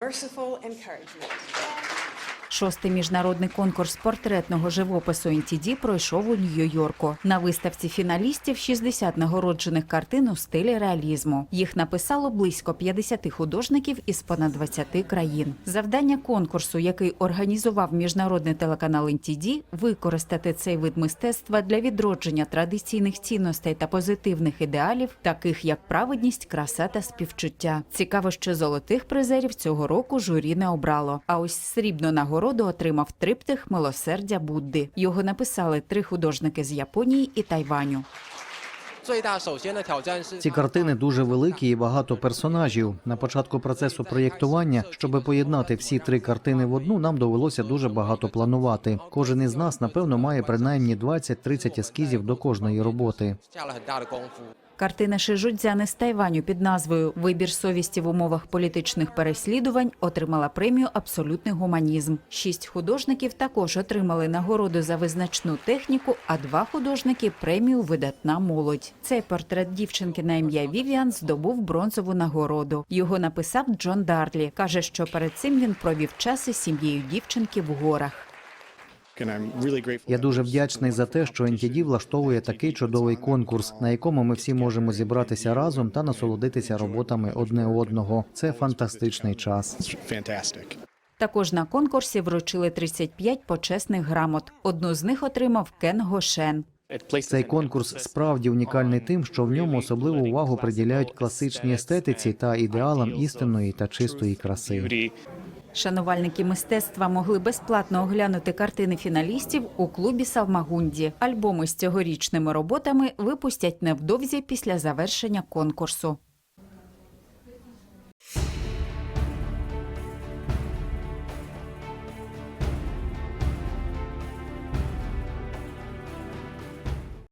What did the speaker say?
merciful encouragement. Шостий міжнародний конкурс портретного живопису NTD пройшов у Нью-Йорку. На виставці фіналістів 60 нагороджених картин у стилі реалізму. Їх написало близько 50 художників із понад 20 країн. Завдання конкурсу, який організував міжнародний телеканал NTD, використати цей вид мистецтва для відродження традиційних цінностей та позитивних ідеалів, таких як праведність, краса та співчуття. Цікаво, що золотих призерів цього року журі не обрало. А ось срібну нагороду нагороду отримав триптих милосердя Будди. Його написали три художники з Японії і Тайваню. Ці картини дуже великі і багато персонажів. На початку процесу проєктування, щоб поєднати всі три картини в одну, нам довелося дуже багато планувати. Кожен із нас, напевно, має принаймні 20-30 ескізів до кожної роботи. Картина Шижудзяни з Тайваню під назвою Вибір совісті в умовах політичних переслідувань отримала премію Абсолютний гуманізм. Шість художників також отримали нагороду за визначну техніку, а два художники премію Видатна молодь. Цей портрет дівчинки на ім'я Вівіан здобув бронзову нагороду. Його написав Джон Дарлі. каже, що перед цим він провів час із сім'єю дівчинки в горах. Я дуже вдячний за те, що NTD влаштовує такий чудовий конкурс, на якому ми всі можемо зібратися разом та насолодитися роботами одне одного. Це фантастичний час. Також на конкурсі вручили 35 почесних грамот. Одну з них отримав Кен Гошен. Цей конкурс справді унікальний тим, що в ньому особливу увагу приділяють класичній естетиці та ідеалам істинної та чистої краси. Шанувальники мистецтва могли безплатно оглянути картини фіналістів у клубі Савмагунді. Альбоми з цьогорічними роботами випустять невдовзі після завершення конкурсу.